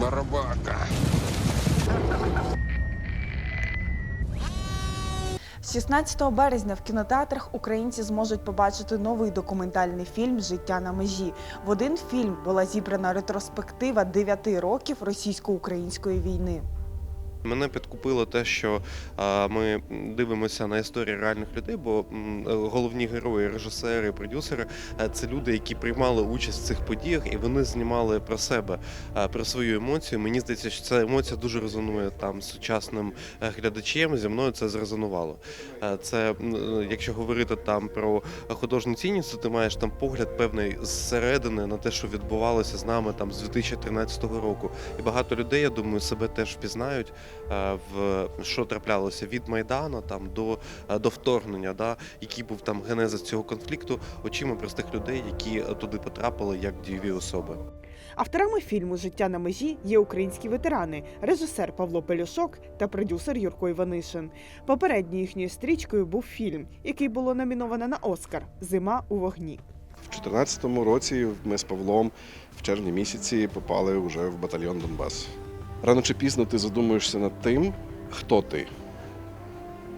Барабака. З 16 березня в кінотеатрах українці зможуть побачити новий документальний фільм Життя на межі. В один фільм була зібрана ретроспектива 9 років російсько-української війни. Мене підкупило те, що ми дивимося на історії реальних людей, бо е, головні герої, режисери, продюсери е, це люди, які приймали участь в цих подіях, і вони знімали про себе, е, про свою емоцію. Мені здається, що ця емоція дуже резонує там з сучасним глядачем. Зі мною це зрезонувало. Це якщо говорити там про художню цінність, то ти маєш там погляд певний зсередини на те, що відбувалося з нами там з 2013 року. І багато людей, я думаю, себе теж впізнають в що траплялося від Майдану там до, е, до вторгнення, да, який був там генезис цього конфлікту, очима простих людей, які е, туди потрапили як дієві особи. Авторами фільму Життя на межі є українські ветерани, режисер Павло Пелюшок та продюсер Юрко Іванишин. Попередньою їхньою стрічкою був фільм, який було номіновано на Оскар Зима у вогні. В 2014 році ми з Павлом в червні місяці попали вже в батальйон Донбас. Рано чи пізно ти задумуєшся над тим, хто ти.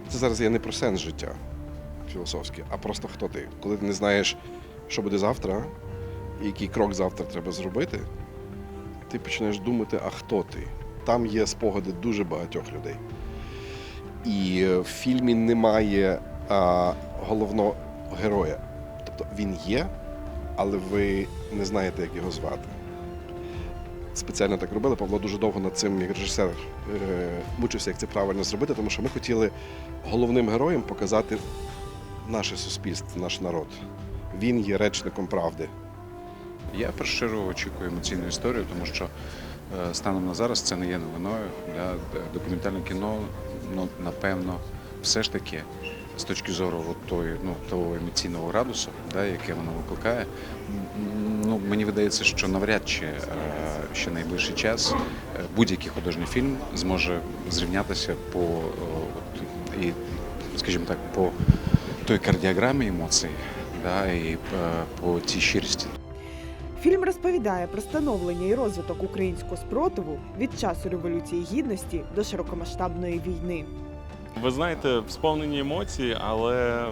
Це зараз я не про сенс життя філософський, а просто хто ти. Коли ти не знаєш, що буде завтра, і який крок завтра треба зробити, ти починаєш думати, а хто ти. Там є спогади дуже багатьох людей. І в фільмі немає а, головного героя. Тобто він є, але ви не знаєте, як його звати. Спеціально так робили. Павло дуже довго над цим, як режисер, е, мучився, як це правильно зробити, тому що ми хотіли головним героєм показати наше суспільство, наш народ. Він є речником правди. Я першу очікую емоційну історію, тому що е, станом на зараз це не є новиною. Да? Д- Документальне кіно, ну, напевно, все ж таки з точки зору от тої, ну, того емоційного градусу, да, яке воно викликає, ну, мені видається, що навряд чи е, ще найближчий час е, будь-який художній фільм зможе зрівнятися по е, і, скажімо так, по той кардіограмі емоцій, да, і по цій щирості. Фільм розповідає про становлення і розвиток українського спротиву від часу Революції Гідності до широкомасштабної війни. Ви знаєте, сповнені емоції, але е,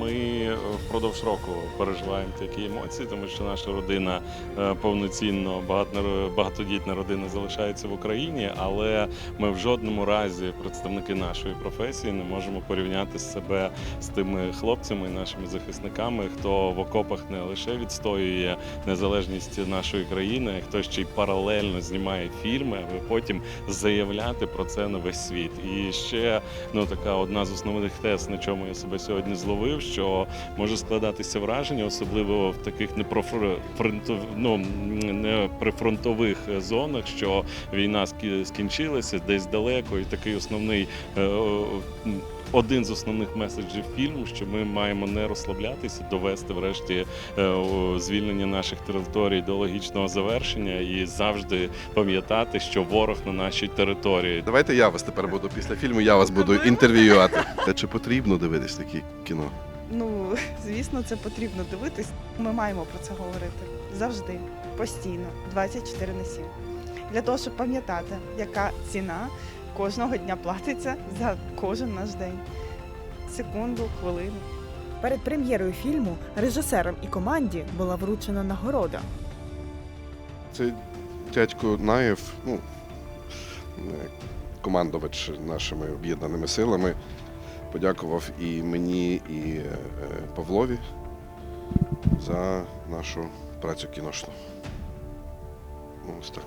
ми впродовж року переживаємо такі емоції, тому що наша родина е, повноцінно багатодітна родина залишається в Україні, але ми в жодному разі, представники нашої професії, не можемо порівняти себе з тими хлопцями, нашими захисниками, хто в окопах не лише відстоює незалежність нашої країни, хто ще й паралельно знімає фільми, аби потім заявляти про це на весь світ. І ще ну така одна з основних тез, на чому я себе сьогодні зловив, що може складатися враження, особливо в таких непрофронтов... ну, не прифронтових зонах, що війна скі- скінчилася десь далеко, і такий основний. Один з основних меседжів фільму, що ми маємо не розслаблятися, довести врешті е, звільнення наших територій до логічного завершення і завжди пам'ятати, що ворог на нашій території. Давайте я вас тепер буду після фільму, я вас буду інтерв'ювати. Та чи потрібно дивитись такі кіно? Ну, звісно, це потрібно дивитись. Ми маємо про це говорити завжди, постійно, 24 на 7. Для того, щоб пам'ятати, яка ціна кожного дня платиться за кожен наш день. Секунду, хвилину. Перед прем'єрою фільму режисерам і команді була вручена нагорода. Це дядько Наєв, ну, командувач нашими об'єднаними силами, подякував і мені, і е, Павлові за нашу працю кіношну. Ну, ось так.